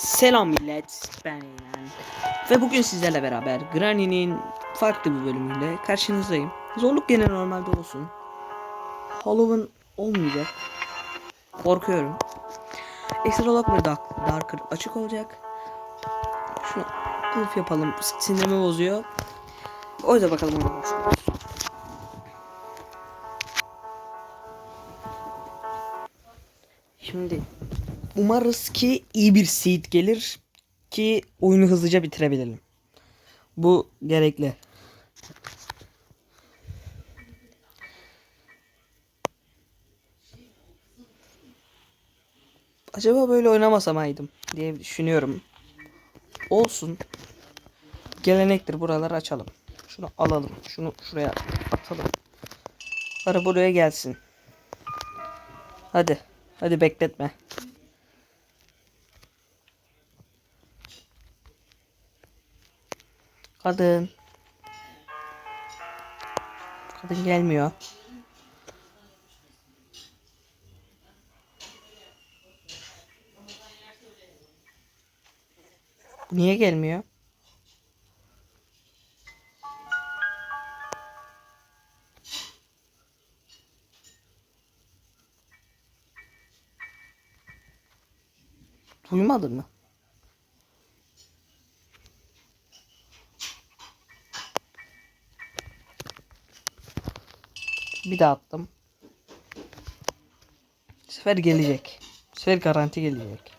Selam millet, ben Eymen. Ve bugün sizlerle beraber Granny'nin farklı bir bölümüyle karşınızdayım. Zorluk gene normalde olsun. Halloween olmayacak. Korkuyorum. Extra Lock ve Dark, Darker açık olacak. Şunu kılıf yapalım. Sinirimi bozuyor. O yüzden bakalım umarız ki iyi bir seed gelir ki oyunu hızlıca bitirebilelim. Bu gerekli. Acaba böyle oynamasaydım diye düşünüyorum. Olsun. Gelenektir buraları açalım. Şunu alalım. Şunu şuraya atalım. Arı buraya gelsin. Hadi. Hadi bekletme. Kadın. Kadın gelmiyor. Niye gelmiyor? Duymadın mı? Bir daha attım. Bu sefer gelecek. Bu sefer garanti gelecek.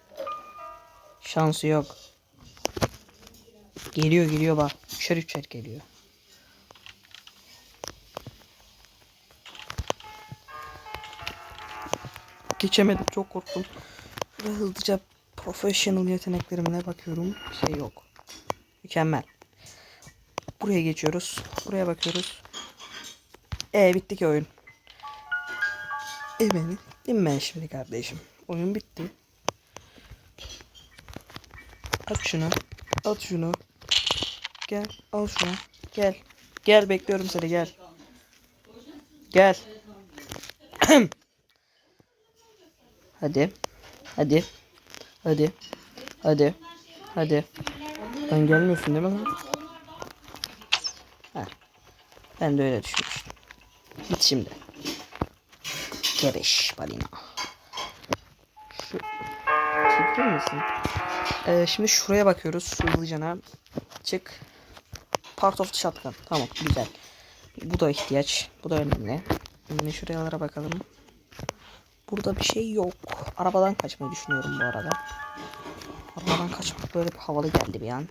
Şansı yok. Geliyor geliyor bak. Üçer üçer geliyor. Geçemedim çok korktum. Şöyle hızlıca professional yeteneklerimle bakıyorum. Bir şey yok. Mükemmel. Buraya geçiyoruz. Buraya bakıyoruz. E bitti ki oyun. E beni. Dinme şimdi kardeşim. Oyun bitti. At şunu. At şunu. Gel. Al şunu. Gel. Gel bekliyorum seni gel. Gel. Hadi. Hadi. Hadi. Hadi. Hadi. Sen gelmiyorsun değil mi lan? Ben de öyle düşünmüştüm. Git şimdi. Gebeş balina. Şu çekilir misin? Ee, şimdi şuraya bakıyoruz. Hızlıcana. Çık. Part of the shotgun. Tamam güzel. Bu da ihtiyaç. Bu da önemli. Şimdi şuralara bakalım. Burada bir şey yok. Arabadan kaçmayı düşünüyorum bu arada. Arabadan kaçmak böyle bir havalı geldi bir an.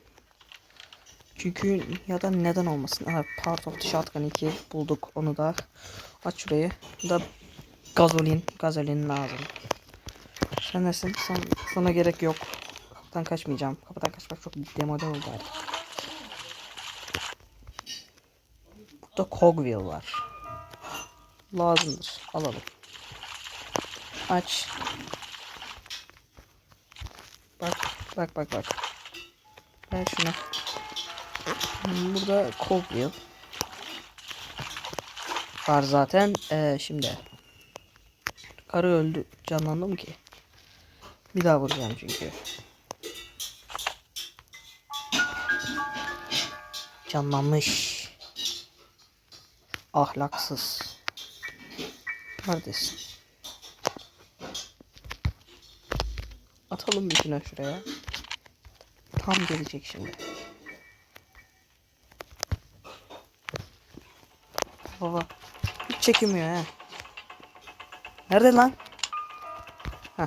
Çünkü ya da neden olmasın. Of the Shotgun 2 bulduk. Onu da aç şurayı. Bu da gazolin. Gazolin lazım. Sen nesin? Sen, sana gerek yok. Kapıdan kaçmayacağım. Kapıdan kaçmak çok demode oldu artık. Burada Cogwheel var. Lazımdır. Alalım. Aç. Bak. Bak bak bak. Ver şunu. Burada Cogwheel. Var zaten. Ee, şimdi. Karı öldü. Canlandı mı ki? Bir daha vuracağım çünkü. Canlanmış. Ahlaksız. Neredesin? Atalım bütüne şuraya. Tam gelecek şimdi. Baba. Hiç çekilmiyor ha. Nerede lan? Heh.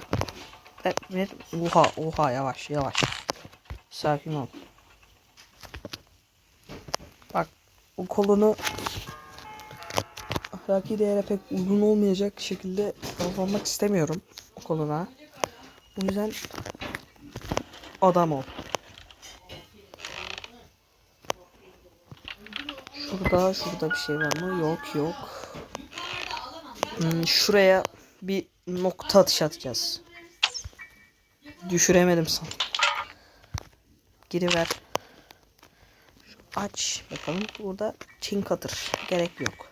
Ver. Oha oha yavaş yavaş. Sakin ol. Bak o kolunu ahlaki değere pek uygun olmayacak şekilde davranmak istemiyorum o koluna. O yüzden adam ol. Şurada şurada bir şey var mı? Yok yok. Hmm, şuraya bir nokta atış atacağız. Düşüremedim san. Geri ver. Aç bakalım. Burada çin katır. Gerek yok.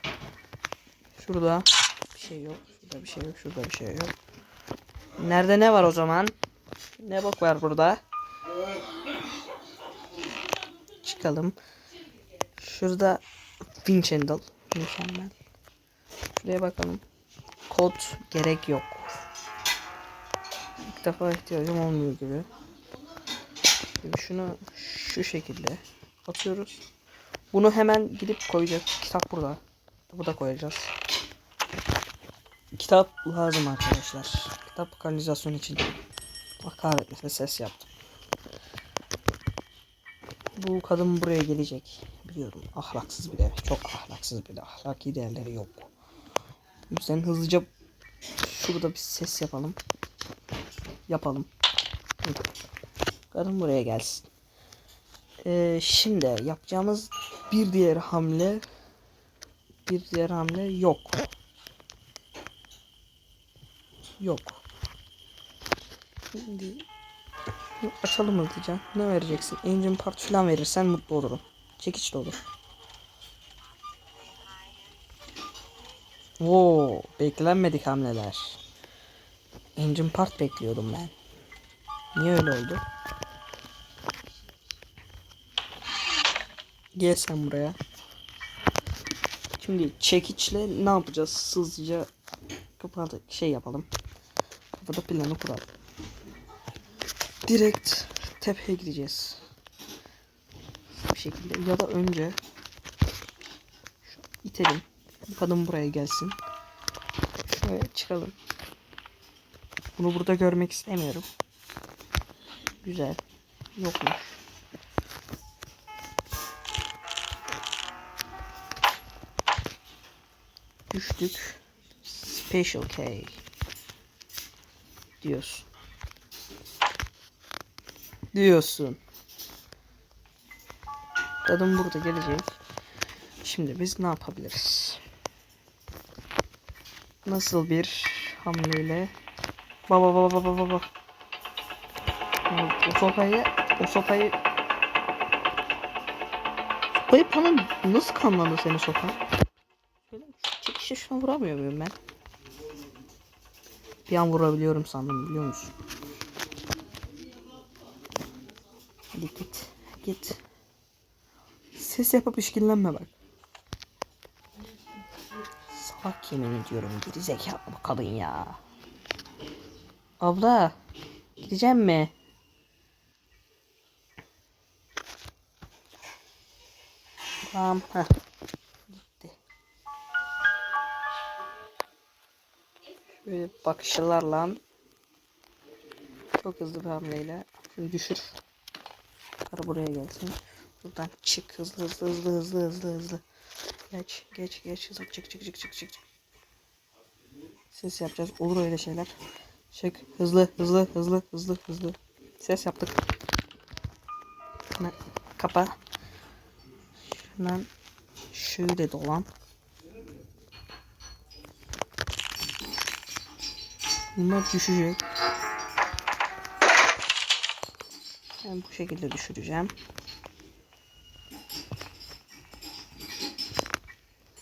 Şurada bir şey yok. Şurada bir şey yok. Şurada bir şey yok. Nerede ne var o zaman? Ne bok var burada? çıkalım. Şurada Winchendal. Mükemmel. Şuraya bakalım. Kod gerek yok. İlk defa ihtiyacım olmuyor gibi. Şimdi şunu şu şekilde atıyoruz. Bunu hemen gidip koyacağız. Kitap burada. Burada koyacağız. Kitap lazım arkadaşlar. Kitap kanalizasyon için. Allah kahretmesin ses yaptım. Bu kadın buraya gelecek. Biliyorum ahlaksız bile. Çok ahlaksız bile. Ahlaki değerleri yok. O yüzden hızlıca şurada bir ses yapalım. Yapalım. Kadın buraya gelsin. Ee, şimdi yapacağımız bir diğer hamle bir diğer hamle yok. Yok. Şimdi açalım hızlıca. Ne vereceksin? Engine part falan verirsen mutlu olurum. Çekiç de olur. Oo, beklenmedik hamleler. Engine part bekliyordum ben. Niye öyle oldu? Gel sen buraya. Şimdi çekiçle ne yapacağız? Hızlıca kapalı şey yapalım. Kafada planı kuralım. Direkt tepeye gideceğiz. Şekilde ya da önce itelim. Kadın buraya gelsin. Şuraya çıkalım. Bunu burada görmek istemiyorum. Güzel. Yokmuş. Düştük. Special K. Diyorsun. Diyorsun. Kadın burada gelecek. Şimdi biz ne yapabiliriz? Nasıl bir hamleyle? Baba baba baba baba. O sopayı, o sopayı Sopayı bana nasıl kanlandı senin sopa? Şöyle çekişe şuna vuramıyor muyum ben? Bir an vurabiliyorum sandım biliyor musun? Hadi git. Git. Ses yapıp işkillenme bak. Salak yemin ediyorum. Geri zekalı bu kadın ya. Abla. Gideceğim mi? Tamam. Heh. Gitti. Böyle bakışlarla çok hızlı bir hamleyle düşür. Kara buraya gelsin. Buradan çık hızlı hızlı hızlı hızlı hızlı hızlı. Geç geç geç hızlı çık çık çık çık çık. Ses yapacağız. Olur öyle şeyler. Çık hızlı hızlı hızlı hızlı hızlı. Ses yaptık. Kapa. Şundan şöyle dolan. Bunlar düşecek. Ben bu şekilde düşüreceğim.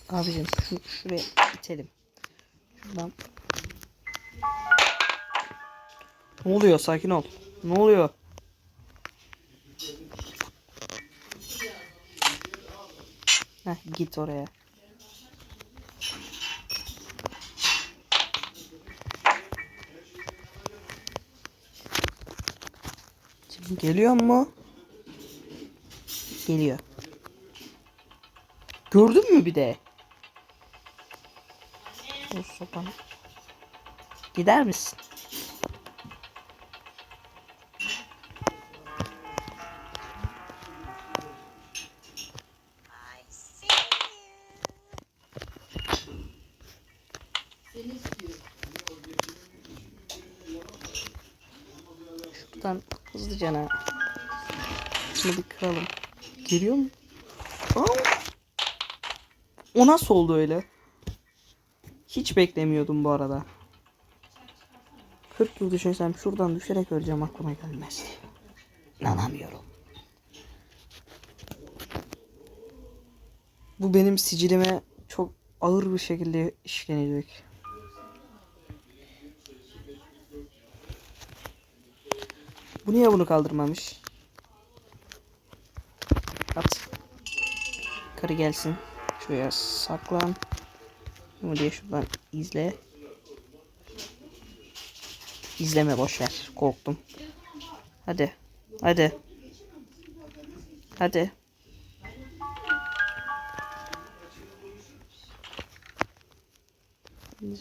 Abicim şu şuraya itelim. Şuradan. Ne oluyor? Sakin ol. Ne oluyor? Heh, git oraya. Şimdi geliyor mu? Geliyor. Gördün mü bir de? Sopanı. Gider misin? Şuradan hızlıca şunu bir kıralım. Geliyor mu? Aa! O nasıl oldu öyle? Hiç beklemiyordum bu arada. 40 yıl düşünsem şuradan düşerek öleceğim aklıma gelmezdi. İnanamıyorum. Bu benim sicilime çok ağır bir şekilde işlenecek. Bu niye bunu kaldırmamış? At. Yukarı gelsin. Şuraya saklan. Bunu diye şuradan izle. İzleme boş. Korktum. Hadi. Hadi. Hadi.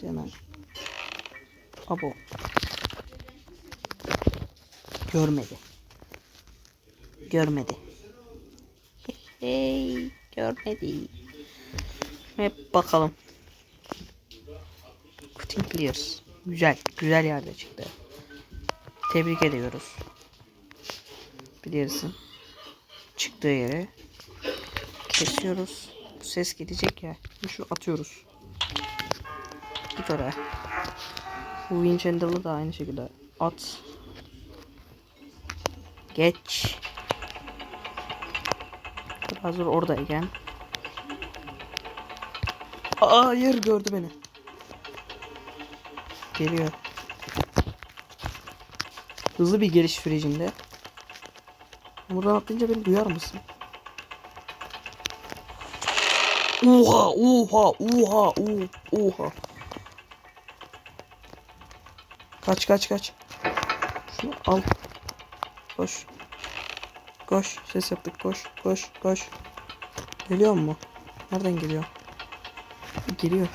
Cana. Abo. Görmedi. Görmedi. Hey, görmedi. Hep bakalım. Clears. Güzel, güzel yerde çıktı. Tebrik ediyoruz. Bilirsin. Çıktığı yere kesiyoruz. Bu ses gidecek ya. Şu atıyoruz. Git oraya. Bu winch handle'ı da aynı şekilde at. Geç. Hazır oradayken. Aa yer gördü beni. Geliyor. Hızlı bir geliş sürecinde. Buradan atlayınca beni duyar mısın? Oha oha oha oha. Kaç kaç kaç. Şunu al. Koş. Koş. Ses yaptık. Koş. Koş. Koş. Geliyor mu? Nereden geliyor? Geliyor.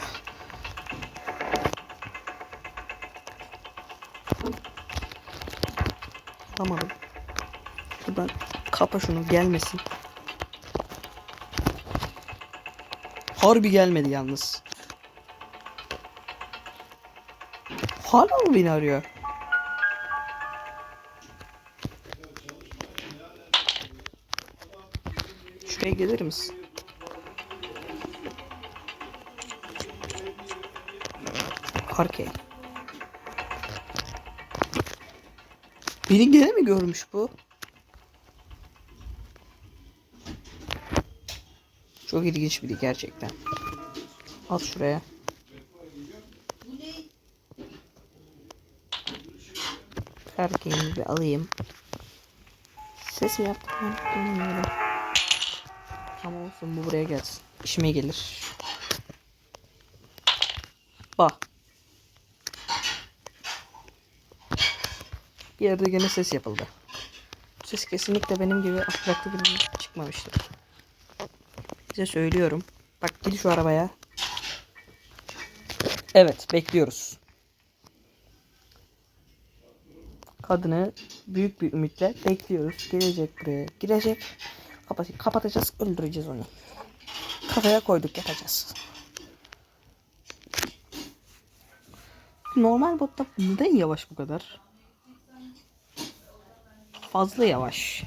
Tamam. Buradan kapa şunu gelmesin. Harbi gelmedi yalnız. Hala mı beni arıyor? Şuraya gelir misin? Arkey. Beni gene mi görmüş bu? Çok ilginç biri gerçekten. Al şuraya. Erkeğimi bir alayım. Ses mi yaptım bilmiyorum. Ama olsun bu buraya gelsin. İşime gelir. Bak. Yerde gene ses yapıldı. Ses kesinlikle benim gibi ahlaklı birinin çıkmamıştır. Size söylüyorum. Bak gir şu arabaya. Evet bekliyoruz. Kadını büyük bir ümitle bekliyoruz. Gelecek buraya. Girecek. Kapat kapatacağız. Öldüreceğiz onu. Kafaya koyduk yapacağız. Normal botta neden yavaş bu kadar? Fazla yavaş.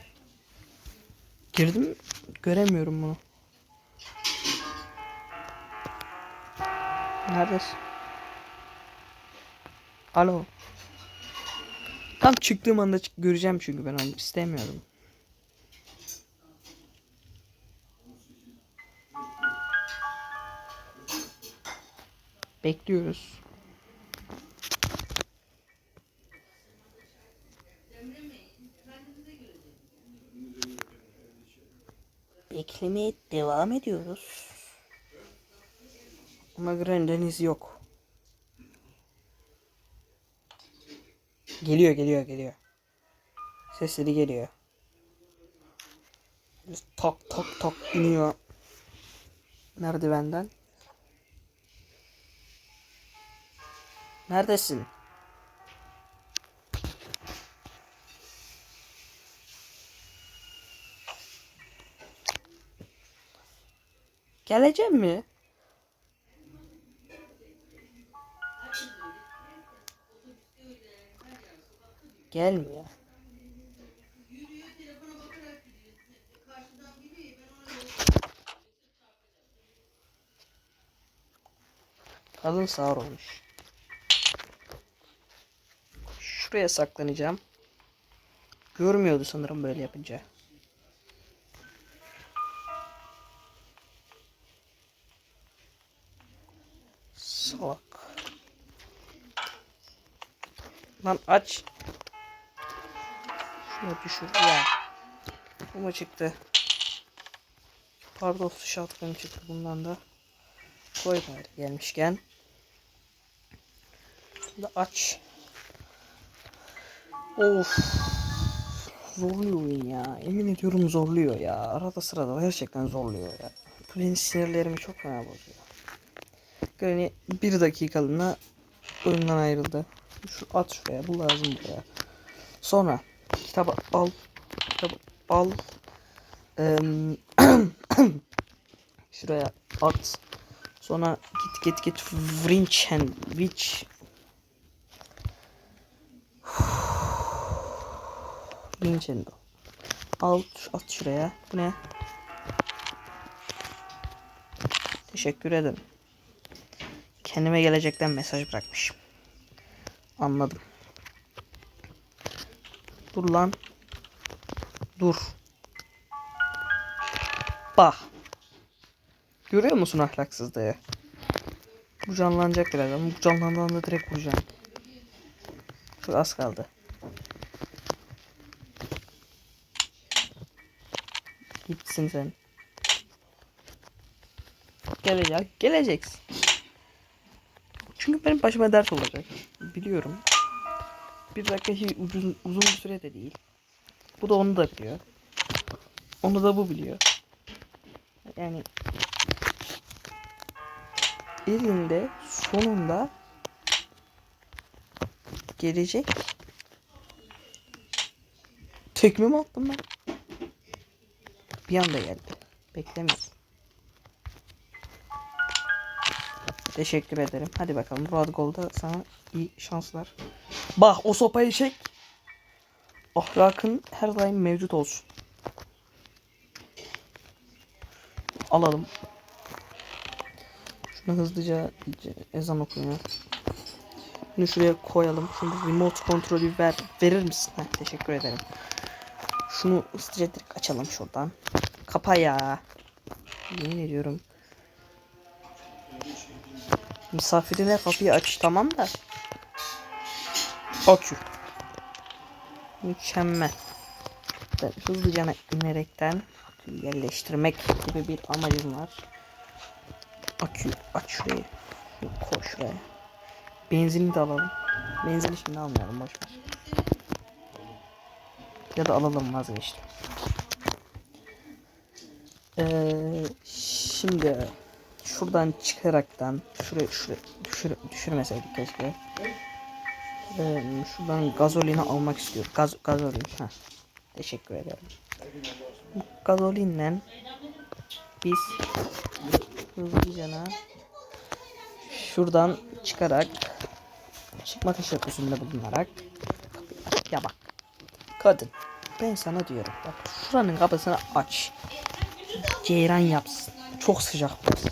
Girdim göremiyorum bunu. Neredesin? Alo. Tam çıktığım anda göreceğim çünkü ben onu istemiyorum. Bekliyoruz. Beklemeye devam ediyoruz. Ama Grenden'iz yok. Geliyor geliyor geliyor. Sesleri geliyor. Tak tak tak iniyor. Merdivenden. Neredesin? Geleceğim mi? Gelmiyor. Kadın sağır olmuş. Şuraya saklanacağım. Görmüyordu sanırım böyle yapınca. Lan aç. Şunu düşür ya. Bu mu çıktı? Part of shotgun çıktı bundan da. Koy bari gelmişken. Şimdi aç. Of. Zorluyor beni ya. Emin ediyorum zorluyor ya. Arada sırada gerçekten zorluyor ya. Bu benim sinirlerimi çok fena bozuyor. Yani bir dakikalığına oyundan ayrıldı. Şu at şuraya. Bu lazım buraya. Sonra kitabı al. Kitabı al. Em, şuraya at. Sonra git git git Vrinchen Witch Nintendo. Al at şuraya. Bu ne? Teşekkür ederim. Kendime gelecekten mesaj bırakmışım. Anladım. Dur lan. Dur. Bak. Görüyor musun ahlaksızlığı? Bu canlanacak birazdan. Bu canlandığında direkt vuracağım. Çok az kaldı. Gitsin sen. Gelecek. Geleceksin. Çünkü benim başıma dert olacak. Biliyorum. Bir dakika hiç uzun, uzun bir süre de değil. Bu da onu da biliyor. Onu da bu biliyor. Yani elinde sonunda gelecek. Tekme mi attım ben? Bir anda geldi. Beklemeyiz. Teşekkür ederim. Hadi bakalım. Road Gold'da sana iyi şanslar. Bak o sopayı çek. Ahlakın her daim mevcut olsun. Alalım. Şunu hızlıca ezan okunuyor. Bunu şuraya koyalım. Şimdi remote kontrolü ver, verir misin? Heh, teşekkür ederim. Şunu hızlıca direkt açalım şuradan. Kapa ya. Yemin ediyorum. Misafirine kapıyı aç tamam da. Akü. Mükemmel. Ben hızlıca inerekten yerleştirmek gibi bir amacım var. Akü aç şurayı. Koy şuraya. Benzini de alalım. Benzini şimdi almayalım boşver. Ya da alalım vazgeçtim. Ee, şimdi şuradan çıkaraktan şuraya şuraya düşür, düşürmeseydik keşke. Ee, şuradan gazolini almak istiyorum. Gaz, gazolin. Ha. Teşekkür ederim. Gazolinle biz hızlıca şuradan çıkarak çıkma teşebbüsünde bulunarak ya bak kadın ben sana diyorum bak şuranın kapısını aç ceyran yapsın çok sıcak burası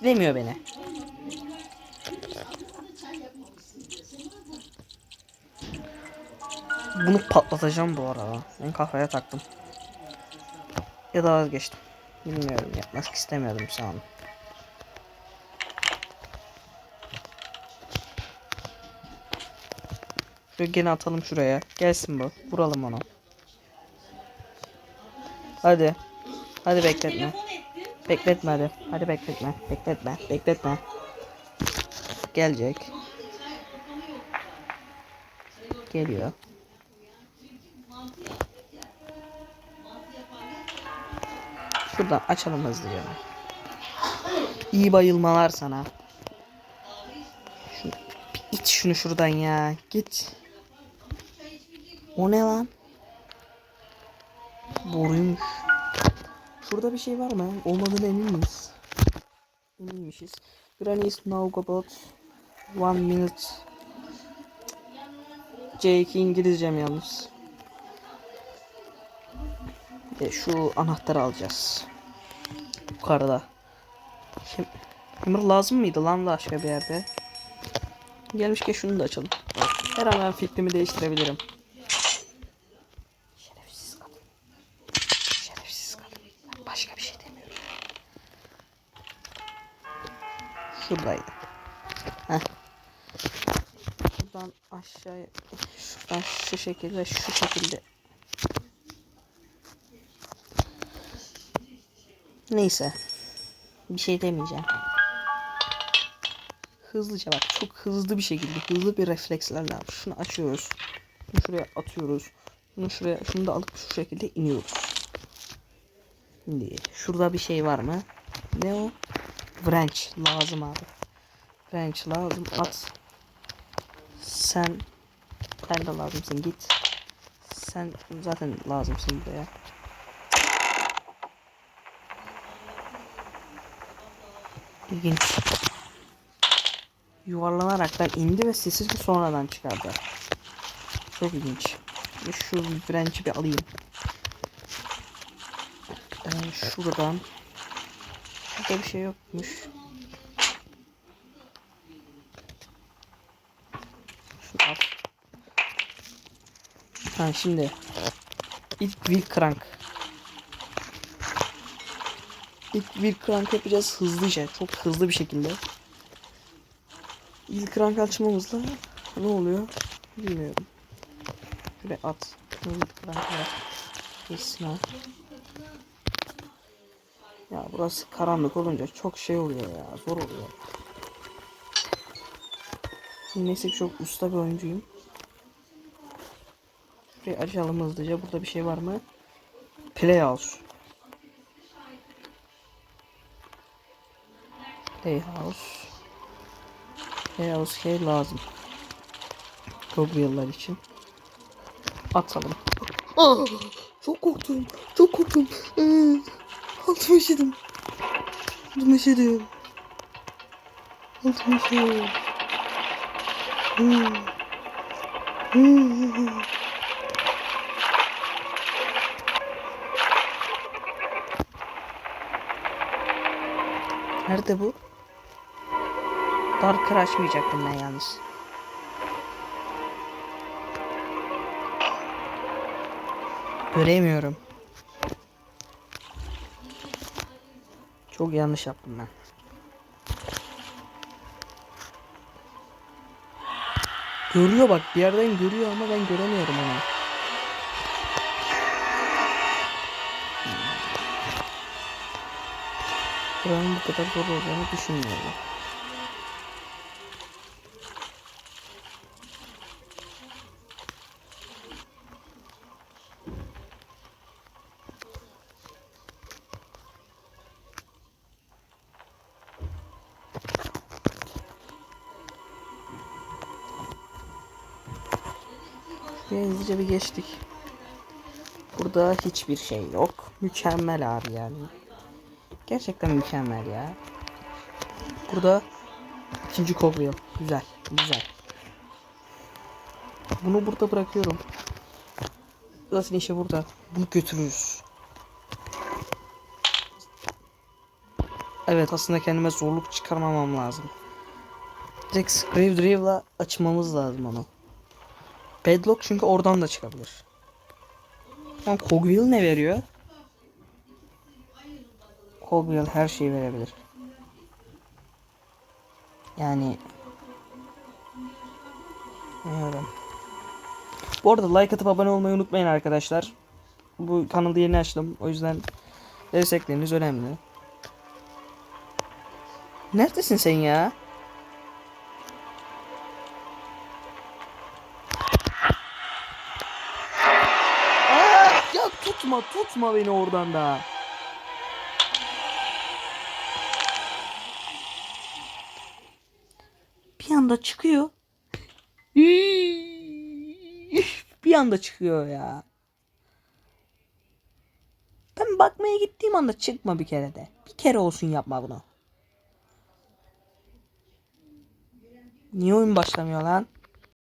hiç tiklemiyor beni bunu patlatacağım bu arada ben kafaya taktım ya da vazgeçtim bilmiyorum yapmak istemiyordum olun Şöyle gene atalım şuraya. Gelsin bu. Vuralım onu. Hadi. Hadi bekletme. Bekletme hadi. Hadi bekletme. Bekletme. Bekletme. Gelecek. Geliyor. Şuradan açalım hızlıca. İyi bayılmalar sana. Şunu, it şunu şuradan ya. Git. O ne lan? Boruymuş. Şurada bir şey var mı? Olmadığına emin miyiz? Eminmişiz. Granny is now about one minute. C2 İngilizcem yalnız. E, şu anahtarı alacağız. Yukarıda. Kim, Hammer lazım mıydı lan başka bir yerde? Gelmişken şunu da açalım. Her an ben fikrimi değiştirebilirim. Şerefsiz kadın. Şerefsiz kadın. Ben Başka bir şey demiyorum. Şuradaydı. Heh. Buradan aşağıya şuradan şu şekilde şu şekilde Neyse. Bir şey demeyeceğim. Hızlıca bak çok hızlı bir şekilde hızlı bir reflekslerle şunu açıyoruz. Şunu şuraya atıyoruz. Şunu şuraya şunu da alıp şu şekilde iniyoruz. Şimdi şurada bir şey var mı? Ne o? Wrench lazım abi. Wrench lazım at. Sen sen de lazımsın git. Sen zaten lazımsın buraya. İlginç. Yuvarlanaraktan indi ve sesi de sonradan çıkardı. Çok ilginç. Şu wrench'i bir alayım. Ee, şuradan. Burada bir şey yokmuş. Şunu. Ha şimdi. İlk wheel crank. İlk wheel crank yapacağız hızlıca. Çok hızlı bir şekilde. İlk crank açmamızla ne oluyor? Bilmiyorum. Şuraya at. Wheel crank var. Kesin burası karanlık olunca çok şey oluyor ya. Zor oluyor. Neyse çok usta bir oyuncuyum. Şurayı açalım hızlıca. Burada bir şey var mı? Playhouse. Playhouse. Playhouse şey lazım. Progriyallar için. Atalım. Aa, çok korktum. Çok korktum. Ee, altıma işedim. Altıma işedim. Altıma işedim. Hmm. Hmm. Nerede bu? Darker açmayacaktım ben yalnız. Göremiyorum. Çok yanlış yaptım ben. Görüyor bak bir yerden görüyor ama ben göremiyorum onu. Buranın bu kadar zor olacağını düşünmüyorum. Şuraya bir geçtik. Burada hiçbir şey yok. Mükemmel abi yani. Gerçekten mükemmel ya. Burada ikinci kovuyor. Güzel, güzel. Bunu burada bırakıyorum. Zaten işe burada. Bunu götürürüz. Evet aslında kendime zorluk çıkarmamam lazım. Direkt Scrave Drive'la açmamız lazım onu. Padlock çünkü oradan da çıkabilir. Ama Cogwheel ne veriyor? Cogwheel her şeyi verebilir. Yani Bilmiyorum. Bu arada like atıp abone olmayı unutmayın arkadaşlar. Bu kanalı yeni açtım. O yüzden destekleriniz önemli. Neredesin sen ya? Tutma tutma beni oradan da. Bir anda çıkıyor. Bir anda çıkıyor ya. Ben bakmaya gittiğim anda çıkma bir kere de. Bir kere olsun yapma bunu. Niye oyun başlamıyor lan?